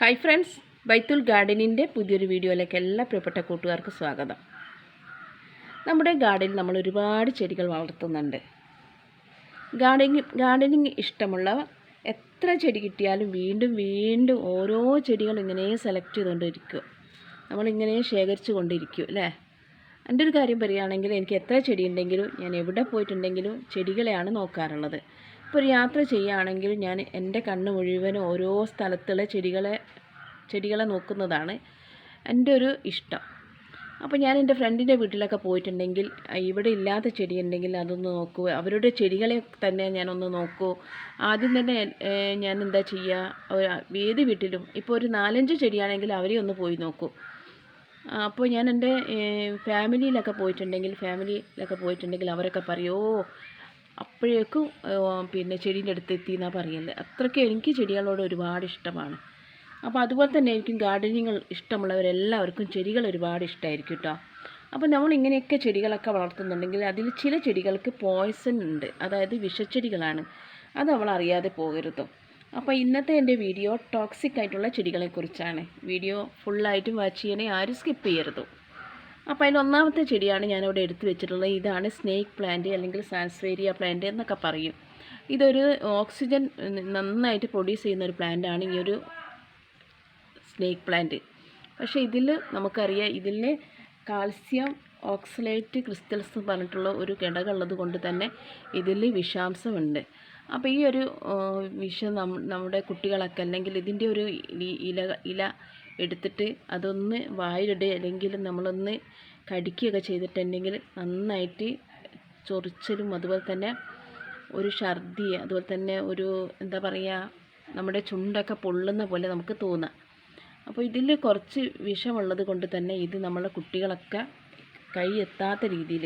Hi friends ബൈത്തുൽ ഗാർഡനിന്റെ പുതിയൊരു വീഡിയോയിലേക്ക് എല്ലാ പ്രിയപ്പെട്ട കൂട്ടുകാർക്കും സ്വാഗതം. നമ്മുടെ ഗാർഡനിൽ നമ്മൾ ഒരുപാട് ചെടികൾ വളർത്തുന്നുണ്ട്. ഗാർഡനിങ് ഗാർഡനിങ് ഇഷ്ടമുള്ള എത്ര ചെടി കിട്ടിയാലും വീണ്ടും വീണ്ടും ഓരോ ചെടികൾ ഇങ്ങനെ സെലക്ട് ചെയ്തുകൊണ്ടിരിക്കും. നമ്മളിങ്ങനെ ശേഖരിച്ചു കൊണ്ടിരിക്കും അല്ലേ? എന്റെ ഒരു കാര്യം പറയുകയാണെങ്കിൽ എനിക്ക് എത്ര ചെടി ഉണ്ടെങ്കിലും ഞാൻ എവിടെ പോയിട്ടുണ്ടെങ്കിലും ചെടികളെയാണ് നോക്കാറുള്ളത്. ഇപ്പോൾ ഒരു യാത്ര ചെയ്യുകയാണെങ്കിൽ ഞാൻ എന്റെ കണ്ണ് മുഴുവനും ഓരോ സ്ഥലത്തുള്ള ചെടികളെ ചെടികളെ നോക്കുന്നതാണ് എന്റെ ഒരു ഇഷ്ടം. അപ്പോൾ ഞാൻ എന്റെ ഫ്രണ്ടിന്റെ വീട്ടിലൊക്കെ പോയിട്ടുണ്ടെങ്കിൽ ഇവിടെ ഇല്ലാത്ത ചെടി ഉണ്ടെങ്കിൽ അതൊന്ന് നോക്കൂ. അവരുടെ ചെടികളെ തന്നെ ഞാനൊന്ന് നോക്കൂ. ആദ്യം തന്നെ ഞാൻ എന്താ ചെയ്യുക? ഏത് വീട്ടിലും ഇപ്പോൾ ഒരു നാലഞ്ച് ചെടിയാണെങ്കിൽ അവരെ ഒന്ന് പോയി നോക്കൂ. അപ്പോൾ ഞാൻ എന്റെ ഫാമിലിയിലൊക്കെ പോയിട്ടുണ്ടെങ്കിൽ ഫാമിലിയിലൊക്കെ പോയിട്ടുണ്ടെങ്കിൽ അവരൊക്കെ പറയും ഓ അപ്പോഴേക്കും പിന്നെ ചെടീന്റെ അടുത്ത് എത്തി എന്നാണ് പറയൽ. അത്രയ്ക്ക് എനിക്ക് ചെടികളോട് ഒരുപാട് ഇഷ്ടമാണ്. അപ്പോൾ അതുപോലെ തന്നെ എനിക്കും ഗാർഡനിങ്ങൾ ഇഷ്ടമുള്ളവരെല്ലാവർക്കും ചെടികൾ ഒരുപാട് ഇഷ്ടമായിരിക്കും കേട്ടോ. അപ്പോൾ നമ്മൾ ഇങ്ങനെയൊക്കെ ചെടികളൊക്കെ വളർത്തുന്നുണ്ടെങ്കിൽ അതിൽ ചില ചെടികൾക്ക് പോയ്സൺ ഉണ്ട്. അതായത് വിഷച്ചെടികളാണ്. അത് നമ്മൾ അറിയാതെ പോകരുത്. അപ്പോൾ ഇന്നത്തെ എന്റെ വീഡിയോ ടോക്സിക് ആയിട്ടുള്ള ചെടികളെക്കുറിച്ചാണ്. വീഡിയോ ഫുള്ളായിട്ടും വാച്ച് ചെയ്യണേ ആരും സ്കിപ്പ് ചെയ്യരുത്. അപ്പോൾ അതിൽ ഒന്നാമത്തെ ചെടിയാണ് ഞാനിവിടെ എടുത്തു വെച്ചിട്ടുള്ളത്. ഇതാണ് സ്നേക്ക് പ്ലാന്റ് അല്ലെങ്കിൽ സാൻസ്വേരിയ പ്ലാന്റ് എന്നൊക്കെ പറയും. ഇതൊരു ഓക്സിജൻ നന്നായിട്ട് പ്രൊഡ്യൂസ് ചെയ്യുന്ന ഒരു പ്ലാന്റാണ് ഈ ഒരു സ്നേക്ക് പ്ലാന്റ്. പക്ഷേ ഇതിൽ നമുക്കറിയാം ഇതിൽ കാൽസ്യം ഓക്സലേറ്റ് ക്രിസ്റ്റൽസ് എന്ന് പറഞ്ഞിട്ടുള്ള ഒരു ഘടകമുള്ളത് കൊണ്ട് തന്നെ ഇതിൽ വിഷാംശമുണ്ട്. അപ്പോൾ ഈ ഒരു വിഷം നമ്മുടെ കുട്ടികളൊക്കെ അല്ലെങ്കിൽ ഇതിന്റെ ഒരു ഇല ഇല എടുത്തിട്ട് അതൊന്ന് വായിലിടുക അല്ലെങ്കിൽ നമ്മളൊന്ന് കടിക്കുകയൊക്കെ ചെയ്തിട്ടുണ്ടെങ്കിൽ നന്നായിട്ട് ചൊറിച്ചലും അതുപോലെ തന്നെ ഒരു ഛർദി അതുപോലെ തന്നെ ഒരു എന്താ പറയുക നമ്മുടെ ചുണ്ടൊക്കെ പൊള്ളുന്ന പോലെ നമുക്ക് തോന്നാം. അപ്പോൾ ഇതിൽ കുറച്ച് വിഷമുള്ളത് കൊണ്ട് തന്നെ ഇത് നമ്മളെ കുട്ടികളൊക്കെ കൈ എത്താത്ത രീതിയിൽ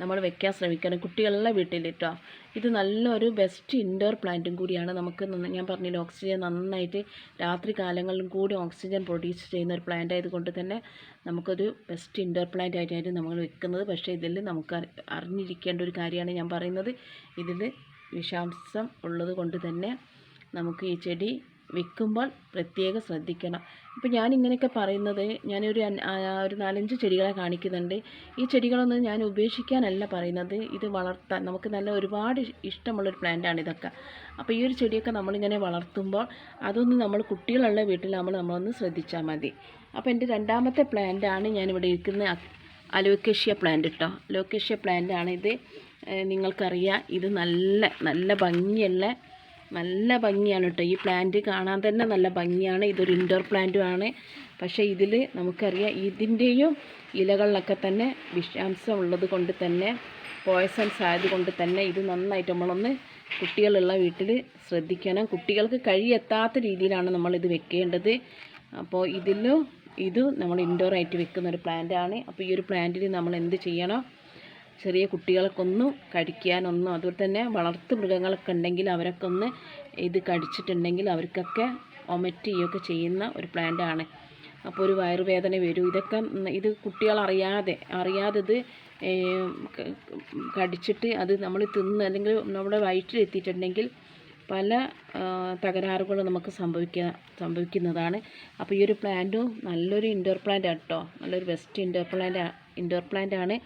നമ്മൾ വെക്കാൻ ശ്രമിക്കണം. കുട്ടികളുടെ വീട്ടിൽ കേട്ടോ ഇത് നല്ലൊരു ബെസ്റ്റ് ഇൻഡോർ പ്ലാന്റും കൂടിയാണ്. നമുക്ക് ഞാൻ പറഞ്ഞില്ല ഓക്സിജൻ നന്നായിട്ട് രാത്രി കാലങ്ങളിലും കൂടി ഓക്സിജൻ പ്രൊഡ്യൂസ് ചെയ്യുന്ന ഒരു പ്ലാന്റ് ആയതുകൊണ്ട് തന്നെ നമുക്കൊരു ബെസ്റ്റ് ഇൻഡോർ പ്ലാന്റ് ആയിട്ടാണ് നമ്മൾ വെക്കുന്നത്. പക്ഷേ ഇതിൽ നമുക്ക് അറിഞ്ഞിരിക്കേണ്ട ഒരു കാര്യമാണ് ഞാൻ പറയുന്നത്. ഇതിൽ വിഷാംശം ഉള്ളത് കൊണ്ട് തന്നെ നമുക്ക് ഈ ചെടി വെക്കുമ്പോൾ പ്രത്യേകം ശ്രദ്ധിക്കണം. ഇപ്പോൾ ഞാൻ ഇങ്ങനെയൊക്കെ പറയുന്നത് ഞാനൊരു ഒരു നാലഞ്ച് ചെടികളെ കാണിക്കുന്നുണ്ട്. ഈ ചെടികളൊന്നും ഞാൻ ഉപേക്ഷിക്കാനല്ല പറയുന്നത്. ഇത് വളർത്താൻ നമുക്ക് നല്ല ഒരുപാട് ഇഷ്- ഇഷ്ടമുള്ളൊരു പ്ലാന്റാണ് ഇതൊക്കെ. അപ്പോൾ ഈ ഒരു ചെടിയൊക്കെ നമ്മളിങ്ങനെ വളർത്തുമ്പോൾ അതൊന്ന് നമ്മൾ കുട്ടികളുള്ള വീട്ടിൽ നമ്മൾ നമ്മളൊന്ന് ശ്രദ്ധിച്ചാൽ മതി. അപ്പോൾ എന്റെ രണ്ടാമത്തെ പ്ലാന്റാണ് ഞാനിവിടെ ഇരിക്കുന്ന അലോക്കേഷ്യ പ്ലാന്റ് കേട്ടോ അലോക്കേഷ്യ പ്ലാന്റാണ് ഇത് നിങ്ങൾക്കറിയാം. ഇത് നല്ല നല്ല ഭംഗിയുള്ള നല്ല ഭംഗിയാണ് കേട്ടോ ഈ പ്ലാന്റ് കാണാൻ തന്നെ നല്ല ഭംഗിയാണ്. ഇതൊരു ഇൻഡോർ പ്ലാന്റും ആണ് പക്ഷേ ഇതിൽ നമുക്കറിയാം ഇതിന്റെയും ഇലകളിലൊക്കെ തന്നെ വിഷാംശം ഉള്ളത് കൊണ്ട് തന്നെ പോയ്സൺസ് ആയതുകൊണ്ട് തന്നെ ഇത് നന്നായിട്ട് നമ്മളൊന്ന് കുട്ടികളുള്ള വീട്ടിൽ ശ്രദ്ധിക്കണം. കുട്ടികൾക്ക് കഴിയെത്താത്ത രീതിയിലാണ് നമ്മളിത് വെക്കേണ്ടത്. അപ്പോൾ ഇതിലും ഇത് നമ്മൾ ഇൻഡോർ ആയിട്ട് വെക്കുന്ന ഒരു പ്ലാന്റ് ആണ്. അപ്പോൾ ഈ ഒരു പ്ലാന്റിൽ നമ്മൾ എന്ത് ചെയ്യണം? ചെറിയ കുട്ടികൾക്കൊന്നും കഴിക്കാനൊന്നും അതുപോലെ തന്നെ വളർത്തു മൃഗങ്ങളൊക്കെ ഉണ്ടെങ്കിൽ അവരൊക്കെ ഒന്ന് ഇത് കടിച്ചിട്ടുണ്ടെങ്കിൽ അവർക്കൊക്കെ ഒമറ്റ് ചെയ്യുകയൊക്കെ ചെയ്യുന്ന ഒരു പ്ലാന്റ് ആണ്. അപ്പോൾ ഒരു വയറുവേദന വരും. ഇതൊക്കെ ഇത് കുട്ടികൾ അറിയാതെ അറിയാതെ ഇത് കടിച്ചിട്ട് അത് നമ്മൾ തിന്ന് അല്ലെങ്കിൽ നമ്മുടെ വയറ്റിലെത്തിയിട്ടുണ്ടെങ്കിൽ പല തകരാറുകളും നമുക്ക് സംഭവിക്കുക സംഭവിക്കുന്നതാണ്. അപ്പോൾ ഈ ഒരു പ്ലാന്റും നല്ലൊരു ഇൻഡോർ പ്ലാന്റ് ആണ് കേട്ടോ നല്ലൊരു best indoor plant indoor plant ആണ്.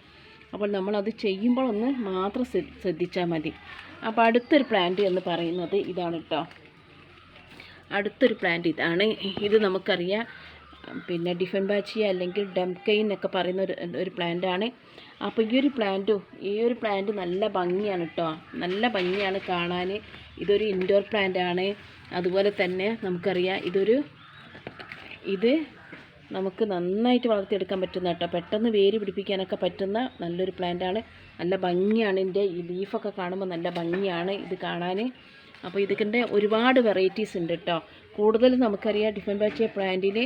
അപ്പോൾ നമ്മളത് ചെയ്യുമ്പോൾ ഒന്ന് മാത്രം ശ്രദ്ധിച്ചാൽ മതി. അപ്പോൾ അടുത്തൊരു പ്ലാന്റ് എന്ന് പറയുന്നത് ഇതാണ് കേട്ടോ അടുത്തൊരു പ്ലാന്റ് ഇതാണ്. ഇത് നമുക്കറിയാം. പിന്നെ ഡിഫൻ ഡിഫൻബാച്ചിയ അല്ലെങ്കിൽ ഡംകൈൻ എന്നൊക്കെ പറയുന്ന ഒരു ഒരു പ്ലാന്റ് ആണ്. അപ്പോൾ ഈ ഒരു പ്ലാന്റും ഈ ഒരു പ്ലാന്റ് നല്ല ഭംഗിയാണ് കേട്ടോ നല്ല ഭംഗിയാണ് കാണാൻ. ഇതൊരു ഇൻഡോർ പ്ലാന്റ് ആണ്. അതുപോലെ തന്നെ നമുക്കറിയാം ഇതൊരു ഇത് നമുക്ക് നന്നായിട്ട് വളർത്തിയെടുക്കാൻ പറ്റുന്ന കേട്ടോ. പെട്ടെന്ന് വേര് പിടിപ്പിക്കാനൊക്കെ പറ്റുന്ന നല്ലൊരു പ്ലാന്റ് ആണ്. നല്ല ഭംഗിയാണ് ഇതിന്റെ ഈ ലീഫൊക്കെ കാണുമ്പോൾ നല്ല ഭംഗിയാണ് ഇത് കാണാൻ അപ്പോൾ ഇതിന്റെ ഒരുപാട് വെറൈറ്റീസ് ഉണ്ട് കേട്ടോ. കൂടുതൽ നമുക്കറിയാം ഡിഫൻ ബാച്ചിയ പ്ലാന്റിൽ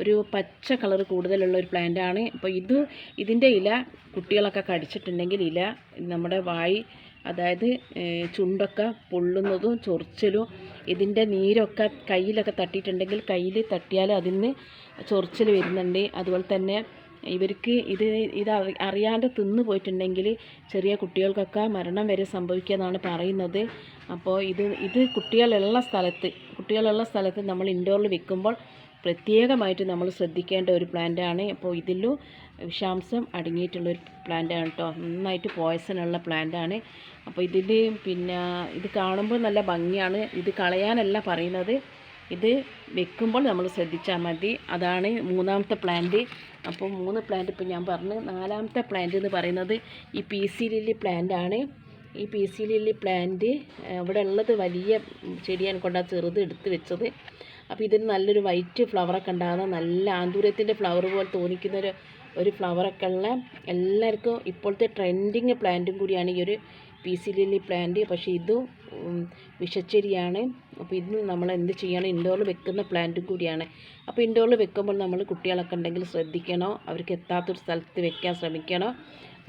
ഒരു പച്ച കളർ കൂടുതലുള്ള ഒരു പ്ലാന്റ് ആണ്. അപ്പോൾ ഇത് ഇതിന്റെ ഇല കുട്ടികളൊക്കെ കടിച്ചിട്ടുണ്ടെങ്കിൽ ഇല നമ്മുടെ വായി അതായത് ചുണ്ടൊക്കെ പൊള്ളുന്നതും ചൊറിച്ചലും ഇതിന്റെ നീരൊക്കെ കയ്യിലൊക്കെ തട്ടിയിട്ടുണ്ടെങ്കിൽ കയ്യിൽ തട്ടിയാൽ അതിന് ചൊറിച്ചൽ വരുന്നുണ്ട്. അതുപോലെ തന്നെ ഇവർക്ക് ഇത് ഇത് അറിയാണ്ട് തിന്നു പോയിട്ടുണ്ടെങ്കിൽ ചെറിയ കുട്ടികൾക്കൊക്കെ മരണം വരെ സംഭവിക്കുമെന്നാണ് പറയുന്നത്. അപ്പോൾ ഇത് ഇത് കുട്ടികളുള്ള സ്ഥലത്ത് കുട്ടികളുള്ള സ്ഥലത്ത് നമ്മൾ ഇൻഡോറിൽ വെക്കുമ്പോൾ പ്രത്യേകമായിട്ട് നമ്മൾ ശ്രദ്ധിക്കേണ്ട ഒരു പ്ലാന്റാണ്. അപ്പോൾ ഇതിലും വിഷാംശം അടങ്ങിയിട്ടുള്ള ഒരു പ്ലാന്റാണ് കേട്ടോ നന്നായിട്ട് പോയസൺ ഉള്ള പ്ലാന്റാണ്. അപ്പോൾ ഇതിൽ പിന്നെ ഇത് കാണുമ്പോൾ നല്ല ഭംഗിയാണ്. ഇത് കളയാനല്ല പറയുന്നത്. ഇത് വെക്കുമ്പോൾ നമ്മൾ ശ്രദ്ധിച്ചാൽ മതി. അതാണ് മൂന്നാമത്തെ പ്ലാന്റ്. അപ്പോൾ മൂന്ന് പ്ലാന്റ് ഇപ്പോൾ ഞാൻ പറഞ്ഞു നാലാമത്തെ പ്ലാന്റ് എന്ന് പറയുന്നത് ഈ പി സി ലില്ലി പ്ലാന്റാണ് ഈ പി സി ലില്ലി പ്ലാന്റ് ഇവിടെ ഉള്ളത് വലിയ ചെടിയാണ് കൊണ്ടാ ചെറുത് എടുത്ത് വെച്ചത്. അപ്പോൾ ഇതിന് നല്ലൊരു വൈറ്റ് ഫ്ലവറൊക്കെ ഉണ്ടാകുന്ന നല്ല ആന്തൂരത്തിന്റെ ഫ്ലവർ പോലെ തോന്നിക്കുന്ന ഒരു ഫ്ലവറൊക്കെ ഉള്ള എല്ലാവർക്കും ഇപ്പോഴത്തെ ട്രെൻഡിങ് പ്ലാന്റും കൂടിയാണ് ഈ ഒരു പി സി ലില്ലി പ്ലാന്റ് പക്ഷേ ഇത് വിഷച്ചെരിയാണ് അപ്പോൾ ഇത് നമ്മൾ എന്ത് ചെയ്യണം? ഇൻഡോറിൽ വെക്കുന്ന പ്ലാന്റും കൂടിയാണ്. അപ്പോൾ ഇൻഡോറിൽ വെക്കുമ്പോൾ നമ്മൾ കുട്ടികളൊക്കെ ഉണ്ടെങ്കിൽ ശ്രദ്ധിക്കണം? അവർക്ക് എത്താത്തൊരു സ്ഥലത്ത് വെക്കാൻ ശ്രമിക്കണം?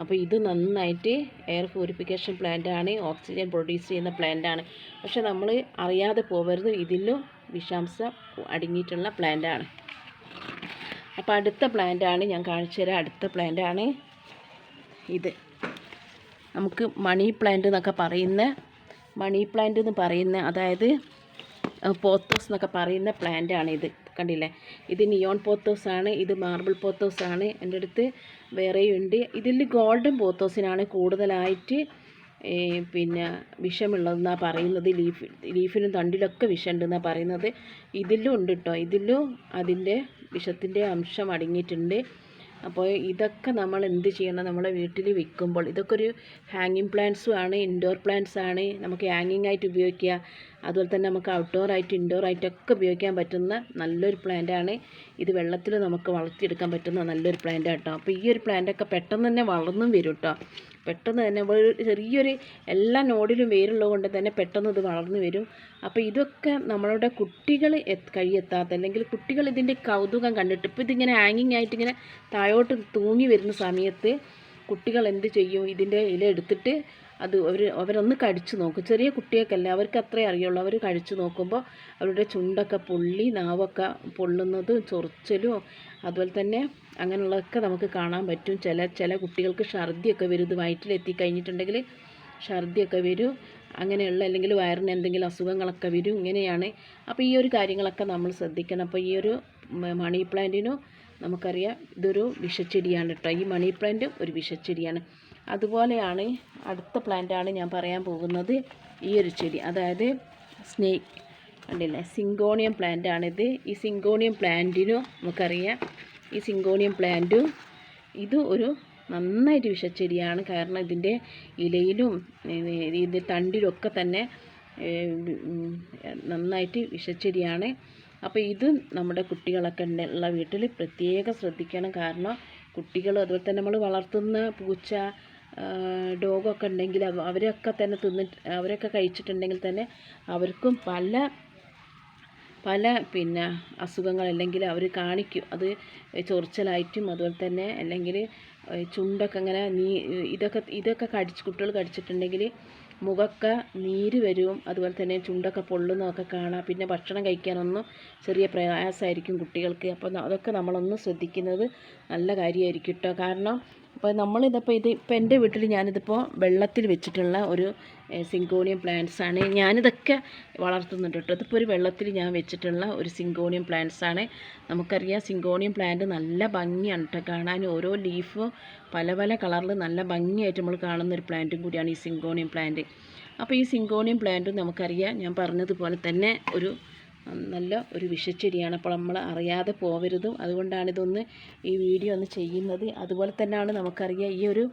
അപ്പോൾ ഇത് നന്നായിട്ട് എയർ പ്യൂരിഫിക്കേഷൻ പ്ലാന്റ് ആണ്. ഓക്സിജൻ പ്രൊഡ്യൂസ് ചെയ്യുന്ന പ്ലാന്റ് ആണ്. പക്ഷെ നമ്മൾ അറിയാതെ പോകരുത് ഇതിലും വിഷാംശം അടങ്ങിയിട്ടുള്ള പ്ലാന്റ് ആണ് അപ്പോൾ അടുത്ത പ്ലാന്റ് ആണ് ഞാൻ കാണിച്ചു തരാം. അടുത്ത പ്ലാന്റ് ആണ് ഇത്. നമുക്ക് മണി പ്ലാന്റ് എന്നൊക്കെ പറയുന്ന മണി പ്ലാന്റ് എന്ന് പറയുന്ന അതായത് പോത്തോസ് എന്നൊക്കെ പറയുന്ന പ്ലാന്റ് ആണ് ഇത്. കണ്ടില്ലേ? ഇത് നിയോൺ പോത്തോസ് ആണ് ഇത് മാർബിൾ പോത്തോസ് ആണ്. എന്റെ അടുത്ത് വേറെയുണ്ട്. ഇതിൽ ഗോൾഡൻ പോത്തോസിനാണ് കൂടുതലായിട്ട് പിന്നെ വിഷമുള്ളതെന്നാണ് പറയുന്നത് ലീഫ് ലീഫിനും തണ്ടിലൊക്കെ വിഷമുണ്ടെന്നാണ് പറയുന്നത്. ഇതിലും ഉണ്ട് കേട്ടോ ഇതിലും അതിന്റെ വിഷത്തിന്റെ അംശം അടങ്ങിയിട്ടുണ്ട്. അപ്പോൾ ഇതൊക്കെ നമ്മൾ എന്ത് ചെയ്യണം? നമ്മളെ വീട്ടിൽ വിൽക്കുമ്പോൾ ഇതൊക്കെ ഒരു ഹാങ്ങിങ് പ്ലാന്റ്സും ആണ് ഇൻഡോർ പ്ലാന്റ്സ് ആണ്. നമുക്ക് ഹാങ്ങിങ് ആയിട്ട് ഉപയോഗിക്കുക. അതുപോലെ തന്നെ നമുക്ക് ഔട്ട്ഡോർ ആയിട്ട് ഇൻഡോർ ആയിട്ടൊക്കെ ഉപയോഗിക്കാൻ പറ്റുന്ന നല്ലൊരു ആണ്. ഇത് വെള്ളത്തിൽ നമുക്ക് വളർത്തിയെടുക്കാൻ പറ്റുന്ന നല്ലൊരു പ്ലാന്റ് കേട്ടോ അപ്പോൾ ഈ ഒരു പ്ലാന്റൊക്കെ പെട്ടെന്ന് തന്നെ വളർന്നും വരും കേട്ടോ പെട്ടെന്ന് തന്നെ ചെറിയൊരു എല്ലാ നോഡിലും വേരുള്ളത് കൊണ്ട് തന്നെ പെട്ടെന്ന് ഇത് വളർന്നു വരും. അപ്പോൾ ഇതൊക്കെ നമ്മളുടെ കുട്ടികൾ കഴിയെത്താത്ത അല്ലെങ്കിൽ കുട്ടികൾ ഇതിന്റെ കൗതുകം കണ്ടിട്ട് ഇപ്പോൾ ഇതിങ്ങനെ ഹാങ്ങിങ് ആയിട്ട് ഇങ്ങനെ താഴോട്ട് തൂങ്ങി വരുന്ന സമയത്ത് കുട്ടികൾ എന്ത് ചെയ്യും? ഇതിന്റെ ഇല എടുത്തിട്ട് അത് അവർ അവരൊന്ന് കടിച്ചു നോക്കും. ചെറിയ കുട്ടികൾക്കല്ല അവർക്ക് അത്രേ അറിയുള്ളൂ. അവർ കഴിച്ചു നോക്കുമ്പോൾ അവരുടെ ചുണ്ടൊക്കെ പൊള്ളി നാവൊക്കെ പൊള്ളുന്നതും ചൊറിച്ചലും അതുപോലെ തന്നെ അങ്ങനെയുള്ളതൊക്കെ നമുക്ക് കാണാൻ പറ്റും. ചില ചില കുട്ടികൾക്ക് ഛർദിയൊക്കെ വരും. ഇത് വയറ്റിലെത്തി കഴിഞ്ഞിട്ടുണ്ടെങ്കിൽ ഛർദിയൊക്കെ വരും. അങ്ങനെയുള്ള അല്ലെങ്കിൽ വയറിന് എന്തെങ്കിലും അസുഖങ്ങളൊക്കെ വരും. ഇങ്ങനെയാണ്. അപ്പോൾ ഈ ഒരു കാര്യങ്ങളൊക്കെ നമ്മൾ ശ്രദ്ധിക്കണം. അപ്പോൾ ഈ ഒരു മണി പ്ലാന്റിനും നമുക്കറിയാം ഇതൊരു വിഷച്ചെടിയാണ് കേട്ടോ ഈ മണി പ്ലാന്റ് ഒരു വിഷച്ചെടിയാണ്. അതുപോലെയാണ് അടുത്ത പ്ലാന്റാണ് ഞാൻ പറയാൻ പോകുന്നത് ഈ ഒരു ചെടി. അതായത് സ്നേക്ക് കണ്ടില്ലേ? സിങ്കോണിയം പ്ലാന്റ് ആണിത്. ഈ സിങ്കോണിയം പ്ലാന്റിനും നമുക്കറിയാം. ഈ സിങ്കോണിയം പ്ലാന്റും ഇത് ഒരു നന്നായിട്ട് വിഷച്ചെടിയാണ്. കാരണം ഇതിന്റെ ഇലയിലും ഇതിന്റെ തണ്ടിലൊക്കെ തന്നെ നന്നായിട്ട് വിഷച്ചെടിയാണ്. അപ്പോൾ ഇത് നമ്മുടെ കുട്ടികളൊക്കെ ഉള്ള വീട്ടിൽ പ്രത്യേകം ശ്രദ്ധിക്കണം. കാരണം കുട്ടികൾ അതുപോലെ തന്നെ നമ്മൾ വളർത്തുന്ന പൂച്ച ഡോഗൊക്കെ ഉണ്ടെങ്കിൽ അവരൊക്കെ തന്നെ തിന്നിട്ട് അവരൊക്കെ കഴിച്ചിട്ടുണ്ടെങ്കിൽ തന്നെ അവർക്കും പല പല പിന്നെ അസുഖങ്ങൾ അല്ലെങ്കിൽ അവർ കാണിക്കും. അത് ചൊറിച്ചലായിട്ടും അതുപോലെ തന്നെ അല്ലെങ്കിൽ ചുണ്ടൊക്കെ ഇങ്ങനെ നീ ഇതൊക്കെ ഇതൊക്കെ കടിച്ച് കുട്ടികൾ കടിച്ചിട്ടുണ്ടെങ്കിൽ മുഖമൊക്കെ നീര് വരും. അതുപോലെ തന്നെ ചുണ്ടൊക്കെ പൊള്ളുന്നതൊക്കെ കാണാം. പിന്നെ ഭക്ഷണം കഴിക്കാനൊന്നും ചെറിയ പ്രയാസമായിരിക്കും കുട്ടികൾക്ക്. അപ്പോൾ അതൊക്കെ നമ്മളൊന്ന് ശ്രദ്ധിക്കുന്നത് നല്ല കാര്യമായിരിക്കും കേട്ടോ. കാരണം അപ്പോൾ നമ്മളിതിപ്പോൾ ഇത് ഇപ്പോൾ എന്റെ വീട്ടിൽ ഞാനിതിപ്പോൾ വെള്ളത്തിൽ വെച്ചിട്ടുള്ള ഒരു സിങ്കോണിയം പ്ലാന്റ്സ് ആണ്. ഞാനിതൊക്കെ വളർത്തുന്നുണ്ട് കേട്ടോ. ഇതിപ്പോൾ ഒരു വെള്ളത്തിൽ ഞാൻ വെച്ചിട്ടുള്ള ഒരു സിങ്കോണിയം പ്ലാന്റ്സ് ആണ്. നമുക്കറിയാം സിങ്കോണിയം പ്ലാന്റ് നല്ല ഭംഗിയാണ് കേട്ടോ കാണാൻ. ഓരോ ലീഫ് പല പല കളറിൽ നല്ല ഭംഗിയായിട്ട് നമ്മൾ കാണുന്ന ഒരു പ്ലാന്റും കൂടിയാണ് ഈ സിങ്കോണിയം പ്ലാന്റ് അപ്പോൾ ഈ സിങ്കോണിയം പ്ലാന്റും നമുക്കറിയാം ഞാൻ പറഞ്ഞതുപോലെ തന്നെ ഒരു നല്ല ഒരു വിഷച്ചെടിയാണ്. അപ്പോൾ നമ്മൾ അറിയാതെ പോകരുത് അതുകൊണ്ടാണ് ഇതൊന്ന് ഈ വീഡിയോ ഒന്ന് ചെയ്യുന്നത്. അതുപോലെ തന്നെയാണ് നമുക്കറിയാം ഈ ഒരു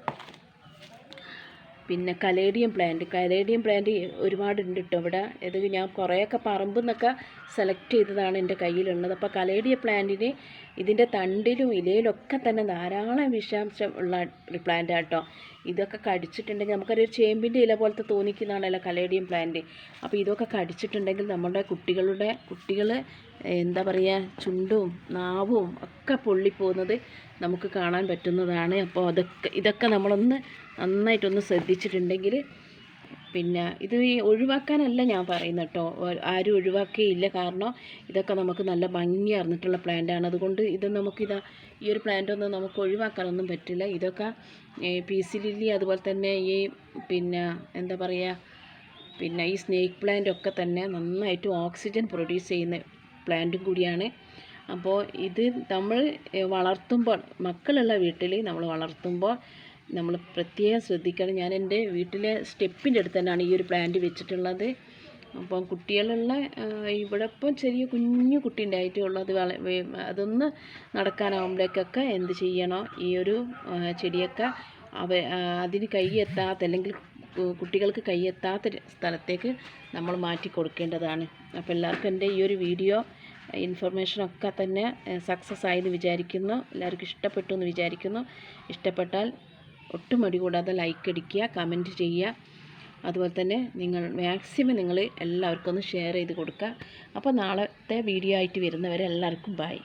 പിന്നെ കലേഡിയം പ്ലാന്റ്. കലേഡിയം പ്ലാന്റ് ഒരുപാടുണ്ട് കേട്ടോ ഇവിടെ. ഇത് ഞാൻ കുറേയൊക്കെ പറമ്പിൽ നിന്നൊക്കെ സെലക്ട് ചെയ്തതാണ് എന്റെ കയ്യിലുള്ളത്. അപ്പോൾ കലേഡിയ പ്ലാന്റിന് ഇതിന്റെ തണ്ടിലും ഇലയിലൊക്കെ തന്നെ ധാരാളം വിഷാംശം ഉള്ള ഒരു പ്ലാന്റ് കേട്ടോ. ഇതൊക്കെ കടിച്ചിട്ടുണ്ടെങ്കിൽ നമുക്കൊരു ചേമ്പിന്റെ ഇല പോലത്തെ തോന്നിക്കുന്നതാണല്ലോ കലേഡിയം പ്ലാന്റ്. അപ്പോൾ ഇതൊക്കെ കടിച്ചിട്ടുണ്ടെങ്കിൽ നമ്മുടെ കുട്ടികളുടെ കുട്ടികൾ എന്താ പറയുക ചുണ്ടും നാവും ഒക്കെ പൊള്ളിപ്പോകുന്നത് നമുക്ക് കാണാൻ പറ്റുന്നതാണ്. അപ്പോൾ അതൊക്കെ ഇതൊക്കെ നമ്മളൊന്ന് നന്നായിട്ടൊന്ന് ശ്രദ്ധിച്ചിട്ടുണ്ടെങ്കിൽ പിന്നെ ഇത് ഒഴിവാക്കാനല്ല ഞാൻ പറയുന്നത് കേട്ടോ. ആരും ഒഴിവാക്കിയില്ല. കാരണം ഇതൊക്കെ നമുക്ക് നല്ല ഭംഗി അറിഞ്ഞിട്ടുള്ള പ്ലാന്റാണ് അതുകൊണ്ട് ഇത് നമുക്കിതാ ഈ ഒരു പ്ലാന്റ് ഒന്നും നമുക്ക് ഒഴിവാക്കാനൊന്നും പറ്റില്ല. ഇതൊക്കെ പീസി ലില്ലി അതുപോലെ തന്നെ ഈ പിന്നെ എന്താ പറയുക പിന്നെ ഈ സ്നേക്ക് പ്ലാന്റ് ഒക്കെ തന്നെ നന്നായിട്ട് ഓക്സിജൻ പ്രൊഡ്യൂസ് ചെയ്യുന്ന പ്ലാന്റും കൂടിയാണ്. അപ്പോൾ ഇത് നമ്മൾ വളർത്തുമ്പോൾ മക്കളുള്ള വീട്ടിൽ നമ്മൾ വളർത്തുമ്പോൾ നമ്മൾ പ്രത്യേകം ശ്രദ്ധിക്കണം. ഞാൻ എന്റെ വീട്ടിലെ സ്റ്റെപ്പിന്റെ അടുത്ത് തന്നെയാണ് ഈ ഒരു പ്ലാന്റ് വെച്ചിട്ടുള്ളത്. അപ്പം കുട്ടികളുള്ള ഇവിടെ ഇപ്പം ചെറിയ കുഞ്ഞു കുട്ടി ഉണ്ടായിട്ടേ ഉള്ളൂ. അത് വള അതൊന്ന് നടക്കാനാവുമ്പോഴേക്കൊക്കെ എന്ത് ചെയ്യണോ? ഈ ഒരു ചെടിയൊക്കെ അവ അതിന് കൈ എത്താത്ത അല്ലെങ്കിൽ കുട്ടികൾക്ക് കൈ എത്താത്ത സ്ഥലത്തേക്ക് നമ്മൾ മാറ്റി കൊടുക്കേണ്ടതാണ്. അപ്പോൾ എല്ലാവർക്കും എന്റെ ഈ ഒരു വീഡിയോ ഇൻഫർമേഷനൊക്കെ തന്നെ സക്സസ് ആയെന്ന് വിചാരിക്കുന്നു. എല്ലാവർക്കും ഇഷ്ടപ്പെട്ടു എന്ന് വിചാരിക്കുന്നു. ഇഷ്ടപ്പെട്ടാൽ ഒട്ടും മടി കൂടാതെ ലൈക്ക് അടിക്കുക കമന്റ് ചെയ്യുക. അതുപോലെ തന്നെ നിങ്ങൾ മാക്സിമം നിങ്ങൾ എല്ലാവർക്കും ഒന്ന് ഷെയർ ചെയ്ത് കൊടുക്കുക. അപ്പോൾ നാളത്തെ വീഡിയോ ആയിട്ട് വരുന്നവരെ എല്ലാവർക്കും ബൈ